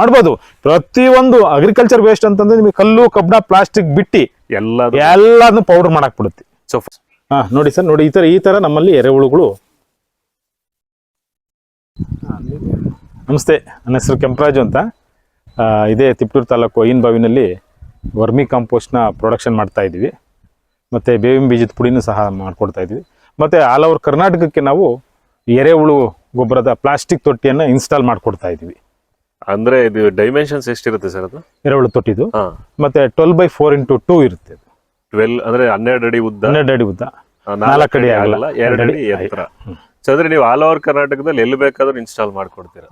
ಮಾಡ್ಬೋದು. ಪ್ರತಿಯೊಂದು agriculture waste ಅಂತಂದ್ರೆ ನಿಮಗೆ ಕಲ್ಲು ಕಬ್ಬಣ ಪ್ಲಾಸ್ಟಿಕ್ ಬಿಟ್ಟಿ ಎಲ್ಲ ಎಲ್ಲದನ್ನು ಪೌಡರ್ ಮಾಡಕ್ ಬಿಡುತ್ತೆ ಸೊ ಹಾ ನೋಡಿ ಸರ್ ನೋಡಿ ಈ ತರ ಈ ತರ ನಮ್ಮಲ್ಲಿ ಎರೆಹುಳುಗಳು. ನಮಸ್ತೆ ನನ್ನ ಹೆಸರು ಕೆಂಪರಾಜು ಅಂತ. ಇದೇ ತಿಪ್ಟೂರು ತಾಲೂಕು ಐನ್ ಬಾವಿನಲ್ಲಿ ವರ್ಮಿ ಕಾಂಪೋಸ್ಟ್ನ ಪ್ರೊಡಕ್ಷನ್ ಮಾಡ್ತಾ ಇದ್ದೀವಿ. ಮತ್ತು ಬೇವಿನ ಬೀಜದ ಪುಡಿನೂ ಸಹ ಮಾಡ್ಕೊಡ್ತಾ ಇದ್ದೀವಿ. ಮತ್ತು ಆಲ್ ಓವರ್ ಕರ್ನಾಟಕಕ್ಕೆ ನಾವು ಎರೆಹುಳು ಗೊಬ್ಬರದ ಪ್ಲಾಸ್ಟಿಕ್ ತೊಟ್ಟಿಯನ್ನು ಇನ್ಸ್ಟಾಲ್ ಮಾಡಿಕೊಡ್ತಾ ಇದ್ವಿ ಅಂದ್ರೆ ಇದು ಡೈಮೆನ್ಷನ್ಸ್ ಎಷ್ಟಿರುತ್ತೆ ಸರ್ ಅದು? ಎರವಳು ತೊಟ್ಟಿದು. ಮತ್ತೆ twelve by four into two ಇರುತ್ತೆ. ಟ್ವೆಲ್ ಅಂದ್ರೆ ಹನ್ನೆರಡು ಅಡಿ ಉದ್ದ? ಹನ್ನೆರಡು ಅಡಿ ಉದ್ದ. ನಾಲ್ಕು ಅಡಿ ಆಗಲ್ಲ. ಎರಡು ಅಡಿ ಎತ್ತರ. ಸೊ ಅಂದ್ರೆ ನೀವು ಆಲ್ ಓವರ್ ಕರ್ನಾಟಕದಲ್ಲಿ ಎಲ್ಲಿ ಬೇಕಾದ್ರೂ ಇನ್ಸ್ಟಾಲ್ ಮಾಡ್ಕೊಡ್ತೀರಾ.